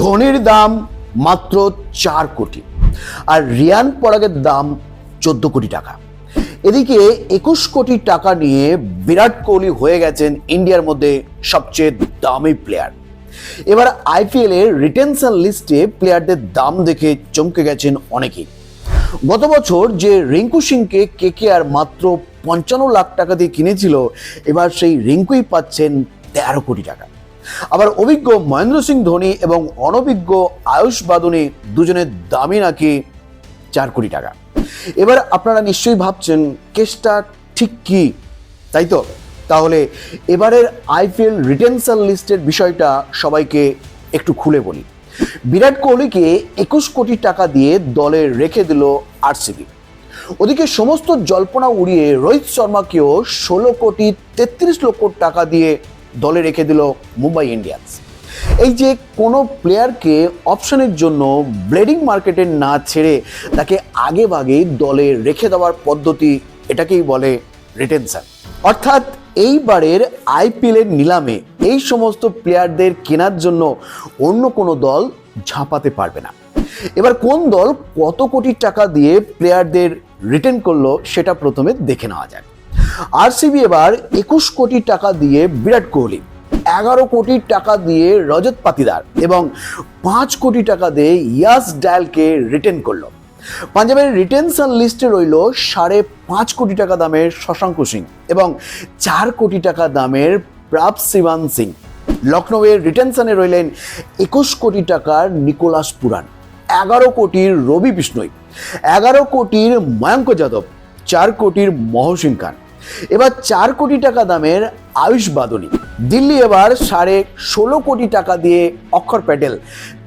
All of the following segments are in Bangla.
ধোনির দাম মাত্র চার কোটি আর রিয়ান পরাগের দাম চোদ্দ কোটি টাকা। এদিকে একুশ কোটি টাকা নিয়ে বিরাট কোহলি হয়ে গেছেন ইন্ডিয়ার মধ্যে সবচেয়ে দামি প্লেয়ার এবার আইপিএল এর রিটেনশন লিস্টে প্লেয়ারদের দাম দেখে চমকে গেছেন অনেকেই। গত বছর যে রিঙ্কু সিংকে কে আর মাত্র পঞ্চান্ন লাখ টাকা দিয়ে কিনেছিল, এবার সেই রিঙ্কুই পাচ্ছেন তেরো কোটি টাকা। আবার অভিজ্ঞ মহেন্দ্র সিং ধোনি এবং অনভিজ্ঞ আয়ুষ বাদনী দুজনের দামই নাকি চার কোটি টাকা? এবার আপনারা নিশ্চয়ই ভাবছেন, কেসটা ঠিক কি? তাই তো? তাহলে এবারের আইপিএল রিটেনশন লিস্টের বিষয়টা সবাইকে একটু খুলে বলি। বিরাট কোহলিকে একুশ কোটি টাকা দিয়ে দলে রেখে দিল আরসিবি। ওদিকে সমস্ত জল্পনা উড়িয়ে রোহিত শর্মাকেও ষোলো কোটি তেত্রিশ লক্ষ টাকা দিয়ে দলে রেখে দিল মুম্বাই ইন্ডিয়ান্স। এই যে কোনো প্লেয়ারকে অপশনের জন্য ব্লেডিং মার্কেটে না ছেড়ে তাকে আগে ভাগে দলে রেখে দেওয়ার পদ্ধতি এটাকেই বলে রিটেনশন। অর্থাৎ এইবারের আইপিএলের নিলামে এই সমস্ত প্লেয়ারদের কেনার জন্য অন্য কোনো দল ঝাঁপাতে পারবে না। এবার কোন দল কত কোটি টাকা দিয়ে প্লেয়ারদের রিটার্ন করল সেটা প্রথমে দেখে নেওয়া যাক। আরসিবি এবার একুশ কোটি টাকা দিয়ে বিরাট কোহলি, এগারো কোটি টাকা দিয়ে রজত পাতিদার এবং পাঁচ কোটি টাকা দিয়ে ইয়াস ডায়ালকে রিটেন করল। পাঞ্জাবের রিটেনশন লিস্টে রইল সাড়ে পাঁচ কোটি টাকা দামের শশাঙ্ক সিং এবং চার কোটি টাকা দামের প্রাপ সিবান সিং। লখনৌয়ের রিটেনশনে রইলেন একুশ কোটি টাকার নিকোলাস পুরাণ এগারো কোটির রবি বিষ্ণই, এগারো কোটির ময়ঙ্ক যাদব, চার কোটির মহসিন খান। এবার চার কোটি টাকা দামের আয়ুষ বাদনী। দিল্লি এবার সাড়ে ষোলো কোটি টাকা দিয়ে অক্ষর প্যাটেল,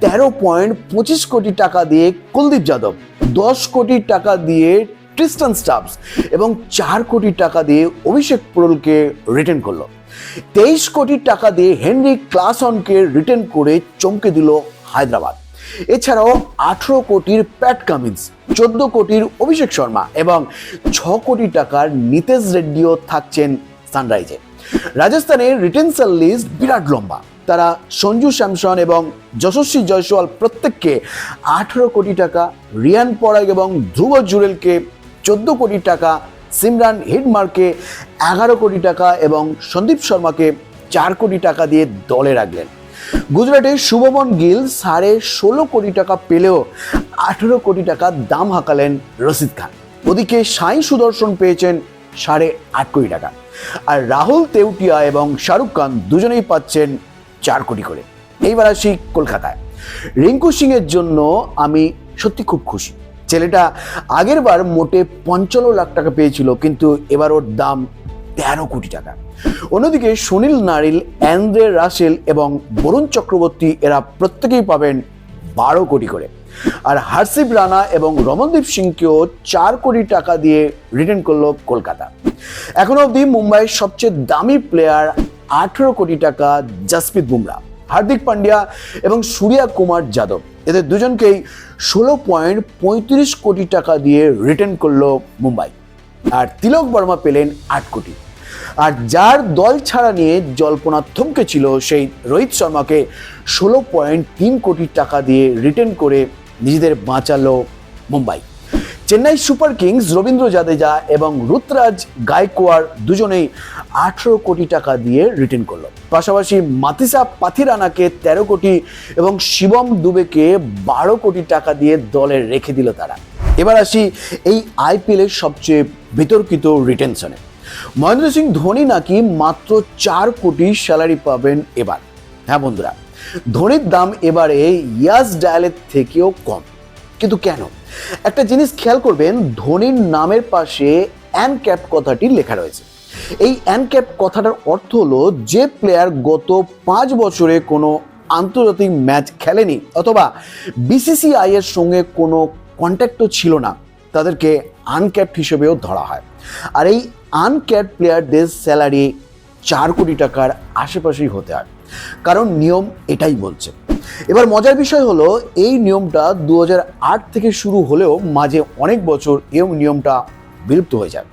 তেরো পয়েন্ট পঁচিশ কোটি টাকা দিয়ে কুলদীপ যাদব, দশ কোটি টাকা দিয়ে ট্রিস্টান স্টাফস এবং চার কোটি টাকা দিয়ে অভিষেক পোরলকে রিটার্ন করল। তেইশ কোটি টাকা দিয়ে হেনরি ক্লাসনকে রিটার্ন করে চমকে দিল হায়দ্রাবাদ। এছাড়াও আঠেরো কোটির প্যাট কামিন্স, চোদ্দ কোটির অভিষেক শর্মা এবং ছ কোটি টাকার নিতেশ রেড্ডিও থাকছেন সানরাইজে। রাজস্থানের রিটেনশন লিস্ট বিরাট লম্বা। তারা সঞ্জু স্যামসন এবং যশস্বী জয়সওয়াল প্রত্যেককে আঠেরো কোটি টাকা, রিয়ান পরাগ এবং ধ্রুব জুরেলকে চোদ্দ কোটি টাকা, সিমরান হিডমার্কে এগারো কোটি টাকা এবং সন্দীপ শর্মাকে চার কোটি টাকা দিয়ে দলে রাখলেন। গুজরাটের শুভমন গিল সাড়ে ষোলো কোটি টাকা পেলেও আঠেরো কোটি টাকা দাম হাঁকালেন রশিদ খান। ওদিকে সাই সুদর্শন পেয়েছেন সাড়ে আট কোটি টাকা। আর রাহুল তেউটিয়া এবং শাহরুখ খান দুজনেই পাচ্ছেন চার কোটি করে। এইবার আসি কলকাতায়। রিঙ্কু সিং এর জন্য আমি সত্যি খুব খুশি। ছেলেটা আগের বার মোটে পঞ্চান্ন লাখ টাকা পেয়েছিল, কিন্তু এবার ওর দাম তেরো কোটি টাকা। অন্যদিকে সুনীল নারিল, অ্যান্দ্রে রাসেল এবং বরুণ চক্রবর্তী এরা প্রত্যেকেই পাবেন বারো কোটি করে। আর হার্ষিব রানা এবং রমনদীপ সিংকেও চার কোটি টাকা দিয়ে রিটার্ন করল কলকাতা। এখনও অবধি মুম্বাইয়ের সবচেয়ে দামি প্লেয়ার আঠেরো কোটি টাকা জাসপ্রীত বুমরা, হার্দিক পান্ডিয়া এবং সূর্যা কুমার যাদব। এদের দুজনকেই ষোলো পয়েন্ট পঁয়ত্রিশ কোটি টাকা দিয়ে রিটার্ন করল মুম্বাই। আর তিলক বর্মা পেলেন আট কোটি। আর যার দল ছাড়া নিয়ে জল্পনা থমকে ছিল সেই রোহিত শর্মাকে ষোলো পয়েন্ট তিন কোটি টাকা দিয়ে রিটার্ন করে নিজেদের বাঁচালো মুম্বাই। চেন্নাই সুপার কিংস রবীন্দ্র জাদেজা এবং রুতরাজ গায়কোয়ার দুজনেই আঠেরো কোটি টাকা দিয়ে রিটার্ন করল। পাশাপাশি মাতিসা পাথিরানাকে তেরো কোটি এবং শিবম দুবেকে বারো কোটি টাকা দিয়ে দলে রেখে দিল তারা। এবার আসি এই আইপিএলের সবচেয়ে বিতর্কিত রিটেনশনে মহেন্দ্র সিং ধোনি নাকি মাত্র চার কোটি স্যালারি পাবেন এবার? হ্যাঁ বন্ধুরা, ধোনির দাম এবারে ইয়াস ডায়ালের থেকেও কম। কিন্তু কেন? একটা জিনিস খেয়াল করবেন, ধোনির নামের পাশে অ্যান ক্যাপ কথাটি লেখা রয়েছে। এই অ্যান ক্যাপ কথাটার অর্থ হলো যে প্লেয়ার গত পাঁচ বছরে কোনো আন্তর্জাতিক ম্যাচ খেলেনি, অথবা বিসিসিআই এর সঙ্গে কোনো কন্ট্যাক্টও ছিল না, তাদেরকে আনক্যাপড হিসেবেও ধরা হয়। আর এই আনক্যাপ প্লেয়ারদের স্যালারি চার কোটি টাকার আশেপাশেই হতে হয়, কারণ নিয়ম এটাই বলছে। এবার মজার বিষয় হলো, এই নিয়মটা দু হাজার আট থেকে শুরু হলেও মাঝে অনেক বছর এই নিয়মটা বিলুপ্ত হয়ে যায়।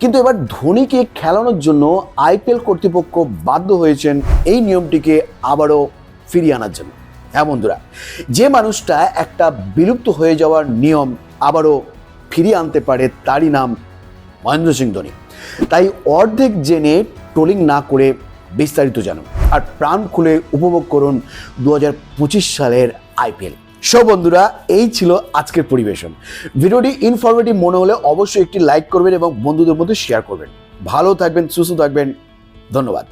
কিন্তু এবার ধোনিকে খেলানোর জন্য আইপিএল কর্তৃপক্ষ বাধ্য হয়েছেন এই নিয়মটিকে আবারও ফিরিয়ে আনার জন্য। হ্যাঁ বন্ধুরা, যে মানুষটা একটা বিলুপ্ত হয়ে যাওয়ার নিয়ম আবারও ফিরিয়ে আনতে পারে তারই নাম মহেন্দ্র সিং ধোনি। তাই অর্ধেক জেনে ট্রোলিং না করে বিস্তারিত জানুন আর প্রাণ খুলে উপভোগ করুন দু হাজার পঁচিশ সালের আইপিএল। সব বন্ধুরা, এই ছিল আজকের পরিবেশন। ভিডিওটি ইনফরমেটিভ মনে হলে অবশ্যই একটি লাইক করবেন এবং বন্ধুদের মধ্যে শেয়ার করবেন। ভালো থাকবেন, সুস্থ থাকবেন, ধন্যবাদ।